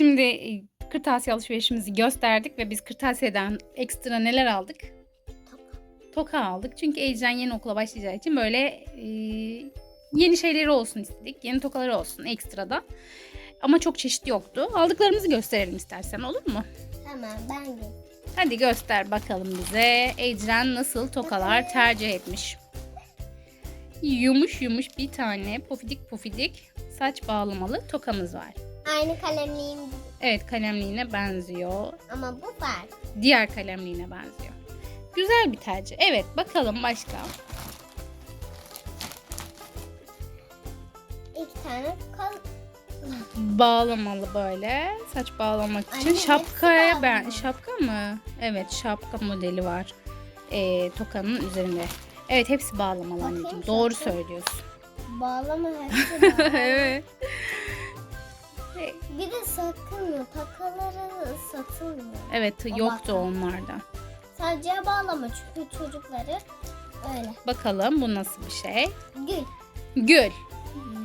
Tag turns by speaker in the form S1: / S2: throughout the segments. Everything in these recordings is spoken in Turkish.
S1: Şimdi e, kırtasiye alışverişimizi gösterdik ve biz kırtasiyeden ekstra neler aldık? Toka aldık. Çünkü Ecren yeni okula başlayacağı için böyle e, yeni şeyleri olsun istedik. Yeni tokaları olsun ekstradan. Ama çok çeşit yoktu. Aldıklarımızı gösterelim istersen olur mu?
S2: Tamam ben de.
S1: Hadi göster bakalım bize. Ecren nasıl tokalar tercih etmiş. Yumuş yumuş bir tane pofidik pofidik saç bağlamalı tokamız var.
S2: Aynı kalemliğim
S1: Evet kalemliğine benziyor.
S2: ama bu var.
S1: Diğer kalemliğine benziyor. Güzel bir tercih. Evet bakalım başka.
S2: İki tane kal
S1: Bağlamalı böyle saç bağlamak için
S2: Anne,
S1: şapkaya ben şapka mı? Evet şapka modeli var. Ee, tokanın üzerinde. Evet hepsi bağlamalı
S2: Bakayım
S1: anneciğim.
S2: şapka.
S1: Doğru söylüyorsun.
S2: bağlama hepsi bağlama.
S1: evet.
S2: Bir de satılmıyor. Takaları satılmıyor.
S1: Evet
S2: O
S1: yoktu
S2: bakma.
S1: onlardan.
S2: Sadece bağlama çünkü çocukları öyle.
S1: Bakalım bu nasıl bir şey?
S2: Gül.
S1: Gül.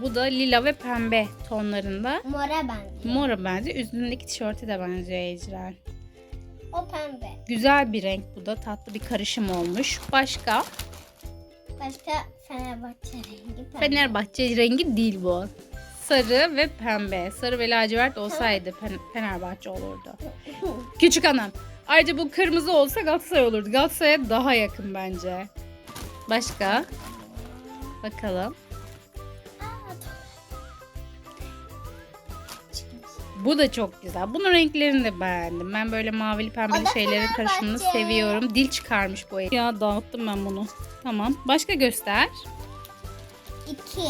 S1: Bu da lila ve pembe tonlarında.
S2: Mora benziyor.
S1: Mora benziyor. Üstündeki tişörte de benziyor Ecren.
S2: O pembe.
S1: Güzel bir renk bu da. Tatlı bir karışım olmuş. Başka?
S2: Başka Fenerbahçe rengi pembe.
S1: Fenerbahçe rengi değil bu. Sarı ve pembe. Sarı ve lacivert olsaydı Fen- Fenerbahçe olurdu. Küçük hanım. Ayrıca bu kırmızı olsa Galatasaray olurdu. Galatasaray'a daha yakın bence. Başka? Bakalım. Bu da çok güzel. Bunun renklerini de beğendim. Ben böyle mavili pembeli şeylerin karışımını seviyorum. Dil çıkarmış bu el. Ya dağıttım ben bunu. Tamam. Başka göster.
S2: İki.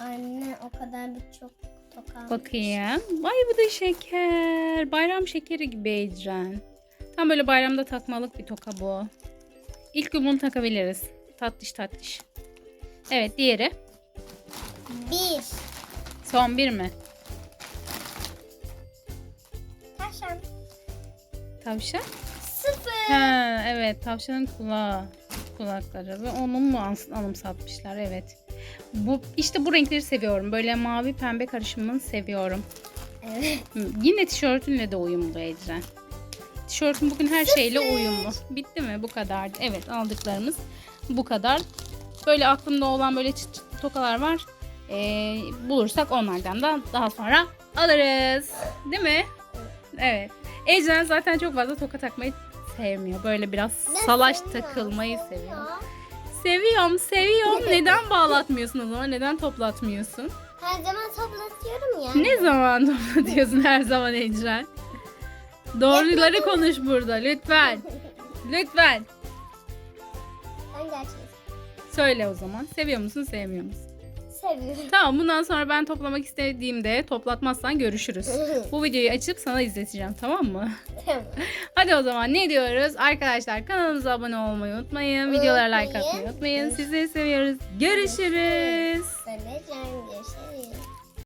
S2: Anne o kadar birçok toka.
S1: Bakayım. Vay bu da şeker. Bayram şekeri gibi Ecren. Tam böyle bayramda takmalık bir toka bu. İlk gün bunu takabiliriz. Tatlış tatlış. Evet diğeri.
S2: Bir.
S1: Son bir mi?
S2: Taşan.
S1: Tavşan.
S2: Sıfır.
S1: Ha, evet tavşanın kulağı kulakları ve onun mu anımsatmışlar evet. Bu işte bu renkleri seviyorum. Böyle mavi pembe karışımını seviyorum.
S2: Evet.
S1: Yine tişörtünle de uyumlu Ecren. Tişörtün bugün her şeyle uyumlu. Bitti mi? Bu kadar. Evet aldıklarımız bu kadar. Böyle aklımda olan böyle çıt çıt tokalar var. Ee, bulursak onlardan da daha sonra alırız. Değil mi? Evet. Ecren zaten çok fazla toka takmayı sevmiyor. Böyle biraz
S2: Ben
S1: salaş takılmayı seviyor.
S2: Seviyorum.
S1: Seviyorum. Neden bağlatmıyorsun o zaman? Neden toplatmıyorsun?
S2: Her zaman toplatıyorum ya.
S1: Ne zaman toplatıyorsun her zaman Ecren? Doğruları konuş burada lütfen. Lütfen.
S2: Ben gerçekten
S1: Söyle o zaman. Seviyor musun, sevmiyor musun?
S2: Seviyorum.
S1: Tamam bundan sonra ben toplamak istediğimde toplatmazsan görüşürüz. Bu videoyu açıp sana izleteceğim tamam mı?
S2: Tamam.
S1: Hadi o zaman ne diyoruz? Arkadaşlar kanalımıza abone olmayı unutmayın. Videolara like atmayı unutmayın. Sizleri seviyoruz. Görüşürüz.
S2: Söyleyeceğim. Görüşürüz.